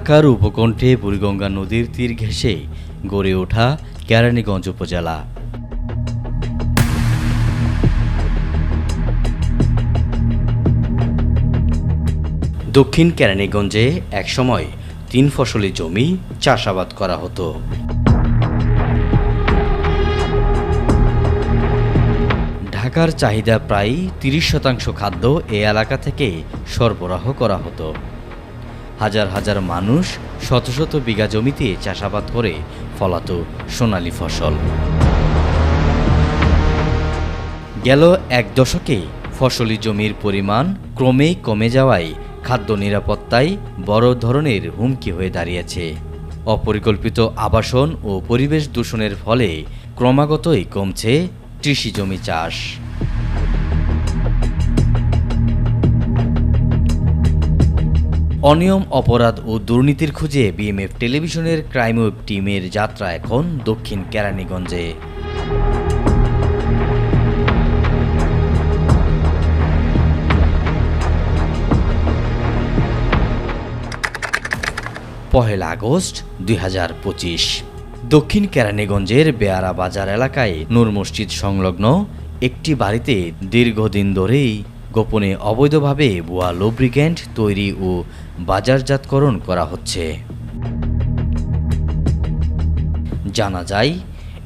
ঢাকার উপকণ্ঠে বুড়িগঙ্গা নদীর তীর ঘেঁষে গড়ে ওঠা কেরানীগঞ্জ উপজেলা। দক্ষিণ কেরানীগঞ্জে একসময় তিন ফসলি জমি চাষাবাদ করা হতো। ঢাকার চাহিদা প্রায় তিরিশ শতাংশ খাদ্য এ এলাকা থেকে সরবরাহ করা হতো। হাজার হাজার মানুষ শত শত বিঘা জমিতে চাষাবাদ করে ফলাত সোনালী ফসল। গেল এক দশকে ফসলি জমির পরিমাণ ক্রমেই কমে যাওয়ায় খাদ্য নিরাপত্তায় বড় ধরনের হুমকি হয়ে দাঁড়িয়েছে। অপরিকল্পিত আবাসন ও পরিবেশ দূষণের ফলে ক্রমাগতই কমছে কৃষি জমি চাষ। অনিয়ম, অপরাধ ও দুর্নীতির খুঁজে বিএমএফ টেলিভিশনের ক্রাইম ওয়েব টিমের যাত্রা এখন দক্ষিণ কেরানীগঞ্জে। পহেলা আগস্ট দুই হাজার পঁচিশ। দক্ষিণ কেরানীগঞ্জের বেয়ারা বাজার এলাকায় নূর মসজিদ সংলগ্ন একটি বাড়িতে দীর্ঘদিন ধরেই গোপনে অবৈধভাবে ভুয়া লুব্রিক্যান্ট তৈরি ও বাজারজাতকরণ করা হচ্ছে। জানা যায়,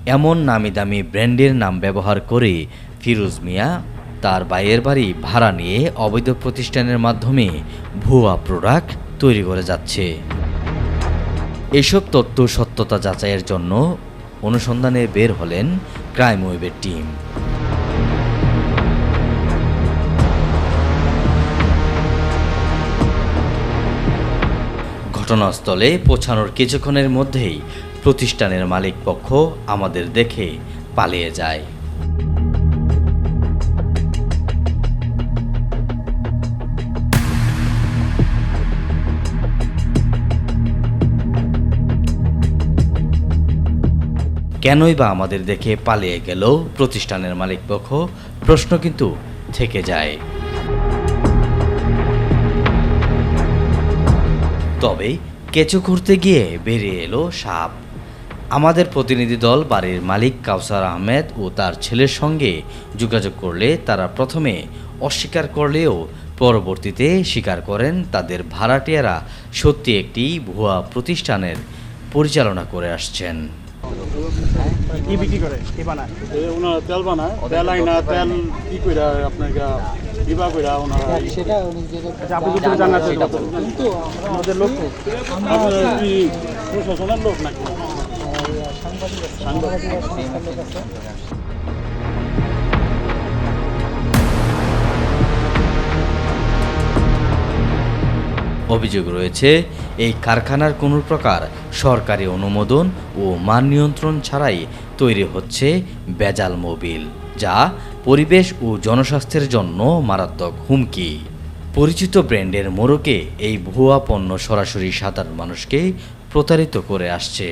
এমন নামি দামি ব্র্যান্ডের নাম ব্যবহার করে ফিরোজ মিয়া তার বাইয়ের বাড়ি ভাড়া নিয়ে অবৈধ প্রতিষ্ঠানের মাধ্যমে ভুয়া প্রোডাক্ট তৈরি করে যাচ্ছে। এসব তথ্য সত্যতা যাচাইয়ের জন্য অনুসন্ধানে বের হলেন ক্রাইম ওয়েবের টিম। ঘটনাস্থলে পৌঁছানোর কিছুক্ষণের মধ্যেই প্রতিষ্ঠানের মালিক পক্ষ আমাদের দেখে পালিয়ে যায়। কেনই বা আমাদের দেখে পালিয়ে গেল প্রতিষ্ঠানের মালিক পক্ষ? প্রশ্ন কিন্তু থেকে যায়। তবে কেঁচো করতে গিয়ে বেরিয়ে এলো সাপ। আমাদের প্রতিনিধি দল বাড়ির মালিক কাউসার আহমেদ ও তার ছেলের সঙ্গে যোগাযোগ করলে তারা প্রথমে অস্বীকার করলেও পরবর্তীতে স্বীকার করেন তাদের ভাড়াটিয়ারা সত্যি একটি ভুয়া প্রতিষ্ঠানের পরিচালনা করে আসছেন। কি বিক্রি করে? কি বানায়? ওনারা তেল বানায়। তেল আইনা তেল কি কইরা আপনার বিবাহ কইরা ওনারা সেটা আচ্ছা আপনি করে জানা সেটা কিন্তু আমাদের লোক আপনারা কি প্রশাসনের লোক নাকি? অভিযোগ রয়েছে, এই কারখানার কোনো প্রকার সরকারি অনুমোদন ও মান নিয়ন্ত্রণ ছাড়াই তৈরি হচ্ছে বেজাল মোবিল, যা পরিবেশ ও জনস্বাস্থ্যের জন্য মারাত্মক হুমকি। পরিচিত ব্র্যান্ডের মোড়কে এই ভুয়া পণ্য সরাসরি সাধারণ মানুষকে প্রতারিত করে আসছে।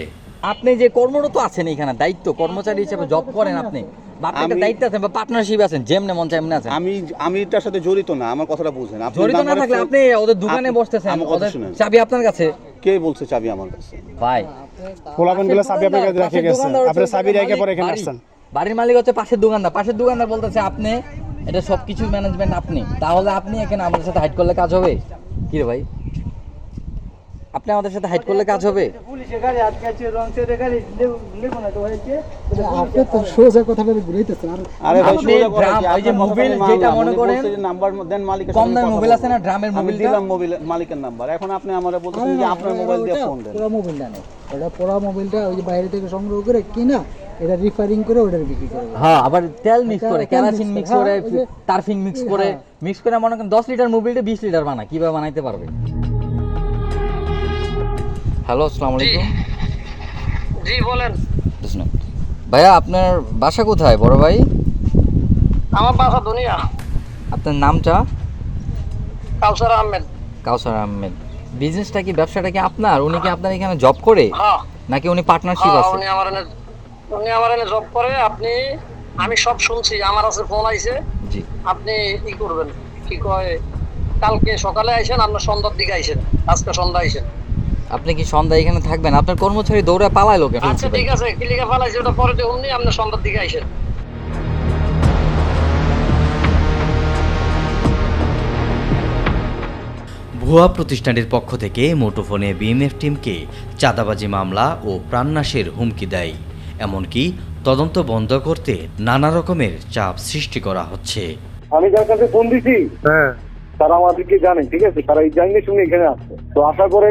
আপনি যে কর্মরত আছেন এখানে, দায়িত্ব কর্মচারী হিসেবে জব করেন আপনি বা আপনি একটা আমি- দায়িত্ব আছেন বা পার্টনারশিপ আছেন যেমনে মন চায় এমনি আছেন আমি আমি এটার সাথে জড়িত না আমার কথাটা বুঝেন। আপনি জড়িত না থাকলে আপনি ওদের দোকানে বসতেছেন ওদের চাবি আপনার কাছে? কে বলছে চাবি আমার কাছে? ভাই। পোলাপেনগুলো চাবি আপনার কাছে রেখে গেছে। আপনি চাবি রেখে পরে এখানে আসছেন। বাড়ির মালিক হচ্ছে পাশের দোকানদার। পাশের দোকানদার বলতেছে আপনি এটা সবকিছু ম্যানেজমেন্ট আপনি। তাহলে আপনি এখানে আমাদের সাথে হাইট করলে কাজ হবে? কি রে ভাই? আপনি আমাদের সাথে হাইট করলে কাজ হবে? আপনি তো সোজা কথাটা ঘুরাইতেছেন। আর আরে ভাই সোজা ড্রাম, ওই যে আপনার কথা মোবিল আমি যেটা মনে করেন, নাম্বার দেন মালিকের কম সঙ্গে দামের কথা মোবিল বলেন। আছে না ড্রামের আমি দিলাম মোবিল মালিকের নাম্বার এখন আপনি আমারে বলতেছেন যে আপনার মোবাইল দিয়ে ফোন দেন। পুরো মোবাইলটা নেই। ওটা পুরো মোবাইলটা ওই যে বাইরে থেকে সংগ্রহ করে কিনা এটা রিফারিং করে ওটা বিক্রি করে। হ্যাঁ আবার তেল মিক্স করে কেরাসিন মিক্স করে, করে হ্যাঁ, মিক্স করে মিক্স করে মনে করেন দশ লিটার মোবিলটা বিশ লিটার বানায় কীভাবে বানাইতে পারবে? হ্যালো আসসালামু আলাইকুম জি বলেন। শুনুন। ভাইয়া আপনার বাসা কোথায় বড় ভাই? আমার বাসা দুনিয়া। আপনার নামটা? কাউসার আহমেদ। কাউসার আহমেদ। বিজনেসটা কি ব্যবসাটা কি আপনার? উনি কি আপনার এখানে জব করে? হ্যাঁ। নাকি উনি পার্টনারশিপ হ্যাঁ, আছে? উনি আমার উনি আমার এনে জব করে। আপনি আমি সব শুনছি। আমার কাছে ফোন আইছে। জি। আপনি কি করবেন। কি কয় কালকে সকালে আইসেন আপনার সন্ধ্যার দিকে আইসেন আজকে সন্ধ্যা আইসেন আপনি কি সন্ধ্যা এখানে থাকবেন? আপনার কর্মচারী দৌড়ে পালাইলো কেন আচ্ছা ঠিক আছে কিলিকা ফালাইছি ওটা পরে দেখুন নি আপনার সন্ধ্যার দিকে আইসেন। ভুয়া প্রতিষ্ঠানটির পক্ষ থেকে মুঠোফোনে বিএমএফ টিমকে চাঁদাবাজি মামলা ও প্রাণনাশের হুমকি দেয়। এমনকি তদন্ত বন্ধ করতে নানা রকমের চাপ সৃষ্টি করা হচ্ছে। আমি যার কাছে ফোন দিছি তারা আমাদেরকে জানে ঠিক আছে? তারা এই জানিয়ে শুনে এখানে আসছে। তো আসার পরে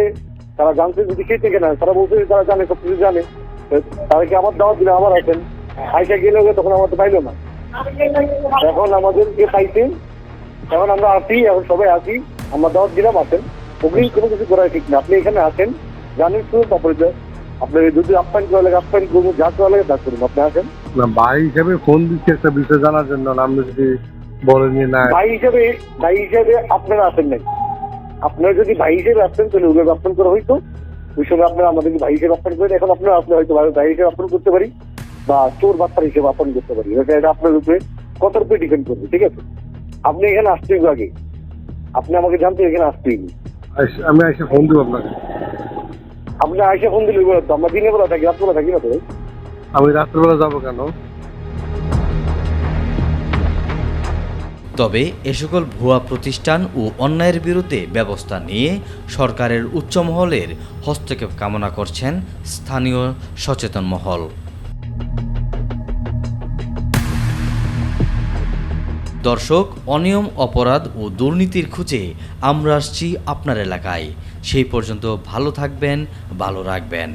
তারা জানছে যদি কে থেকে না তারা বলছে তারা জানে সব কিছু জানে। তো তারা কি আমার দাওয়াত দিলে আমার আসেন? আইসা গেলে তখন আমাদের পাইলো না। এখন আমাদেরকে পাইছে। এখন আমরা আসি এখন সবাই আসি আমরা দাওয়াত দিলাম আসেন। ওগুলি কোনো কিছু করা ঠিক না আপনি এখানে আসেন জানেন শুনুন তারপরে যে আপনার যদি আপ্যায়ন করা লাগে আপ্যায়ন করব যা করা লাগে তা করুন আপনি আসেন। না ভাই হিসেবে ফোন দিচ্ছি একটা বিষয় জানার জন্য? আপনি যদি বলেন না ভাই হিসেবে ভাই হিসেবে আপনারা আসেন নাই। আপনারা যদি ভাই হিসেবে আসতেন তাহলে ওগুলো আপ্যায়ন করা হইতো। ওই সময় আপনারা আমাদেরকে ভাই হিসেবে আপ্যায়ন করেন। এখন আপনারা আসলে হয়তো ভাই- ভাই হিসেবে আপ্যায়ন করতে পারি বা চোর বাচ্চার হিসেবে আপ্যায়ন করতে পারি। এটা আপনার উপরে কত উপরে ডিপেন্ড করবে ঠিক আছে? আপনি এখানে আসতে হইবে আগে? আপনি আমাকে জানতে এখানে আসতে হইবে আইস- আমি এসে ফোন দিব আপনাকে। আপনি আইসা ফোন দিলে না আমরা দিনের বেলা থাকি রাত্রে থাকি না তো। আমি রাত্রেবেলা যাব কেন? তবে এ সকল ভুয়া প্রতিষ্ঠান ও অন্যায়ের বিরুদ্ধে ব্যবস্থা নিয়ে সরকারের উচ্চ মহলের হস্তক্ষেপ কামনা করছেন স্থানীয় সচেতন মহল। দর্শক, অনিয়ম, অপরাধ ও দুর্নীতির খুঁজে আমরা আসছি আপনার এলাকায়। সেই পর্যন্ত ভালো থাকবেন, ভালো রাখবেন।